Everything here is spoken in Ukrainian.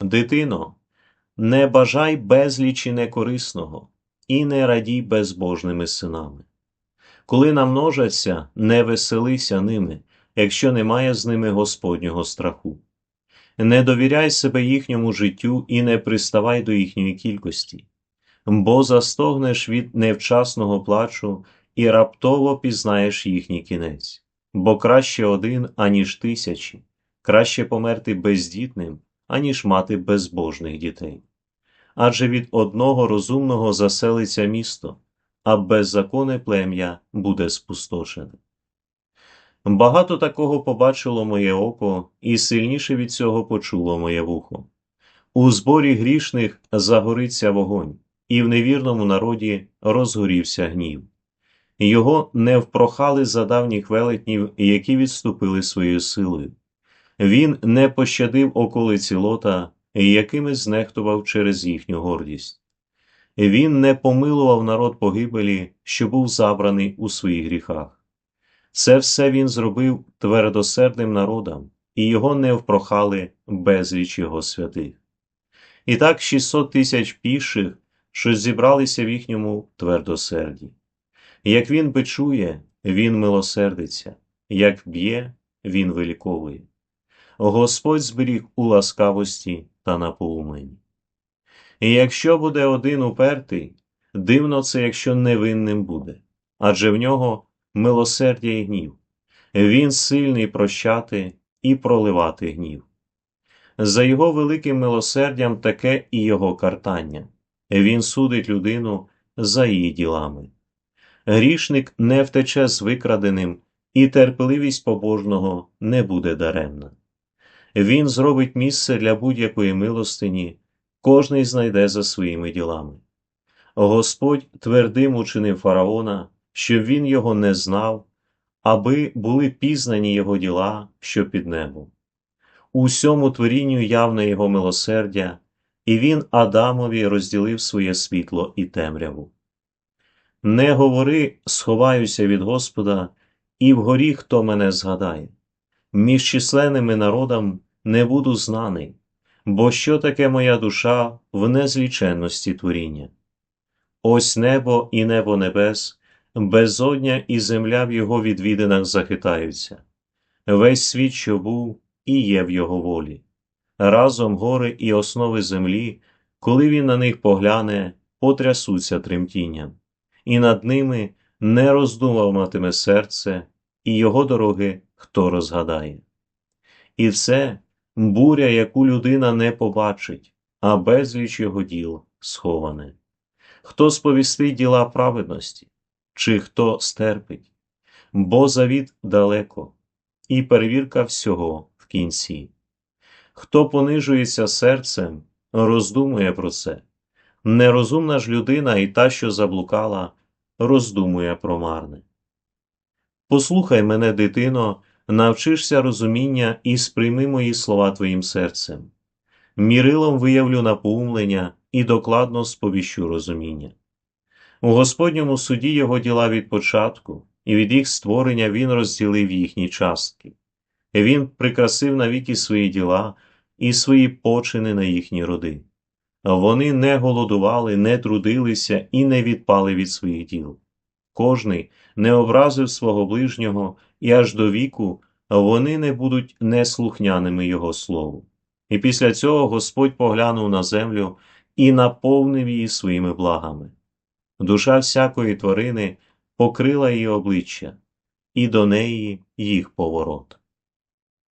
Дитино, не бажай безлічі некорисного і не радій безбожними синами. Коли намножаться, не веселися ними, якщо немає з ними Господнього страху. Не довіряй себе їхньому життю і не приставай до їхньої кількості, бо застогнеш від невчасного плачу і раптово пізнаєш їхній кінець, бо краще один, аніж тисячі, краще померти бездітним, аніж мати безбожних дітей. Адже від одного розумного заселиться місто, а беззаконне плем'я буде спустошене. Багато такого побачило моє око, і сильніше від цього почуло моє вухо. У зборі грішних загориться вогонь, і в невірному народі розгорівся гнів. Його не впрохали за давніх велетнів, які відступили своєю силою. Він не пощадив околиці лота, якими знехтував через їхню гордість. Він не помилував народ погибелі, що був забраний у своїх гріхах. Це все він зробив твердосердним народом, і його не впрохали безліч його святих. І так 600 тисяч піших, що зібралися в їхньому твердосерді. Як він бичує, він милосердиться, як б'є, він виліковує. Господь зберіг у ласкавості та напоумленні. І якщо буде один упертий, дивно це, якщо невинним буде, адже в нього милосердя і гнів, він сильний прощати і проливати гнів. За його великим милосердям таке і його картання, він судить людину за її ділами. Грішник не втече з викраденим, і терпеливість побожного не буде даремна. Він зробить місце для будь-якої милостині, кожний знайде за своїми ділами. Господь твердим учинив фараона, щоб він його не знав, аби були пізнані його діла, що під небом. Усьому творінню явне його милосердя, і він Адамові розділив своє світло і темряву. Не говори, сховаюся від Господа, і вгорі хто мене згадає. Між численними народам не буду знаний, бо що таке моя душа в незліченності творіння? Ось небо і небо небес, безодня і земля в його відвідинах захитаються, весь світ, що був, і є в його волі. Разом гори і основи землі, коли він на них погляне, потрясуться тремтінням, і над ними не роздумуватиме серце, і його дороги хто розгадає. І це буря, яку людина не побачить, а безліч його діл сховане. Хто сповістить діла праведності, чи хто стерпить, бо завіт далеко, і перевірка всього в кінці. Хто понижується серцем, роздумує про це. Нерозумна ж людина і та, що заблукала, роздумує про марне. Послухай мене, дитино, навчишся розуміння і сприйми мої слова твоїм серцем. Мірилом виявлю напоумлення і докладно сповіщу розуміння. У Господньому суді його діла від початку, і від їх створення він розділив їхні частки. Він прикрасив навіки свої діла і свої почини на їхні роди. Вони не голодували, не трудилися і не відпали від своїх діл. Кожний не образив свого ближнього, і аж до віку вони не будуть неслухняними Його слову. І після цього Господь поглянув на землю і наповнив її своїми благами. Душа всякої тварини покрила її обличчя, і до неї їх поворот.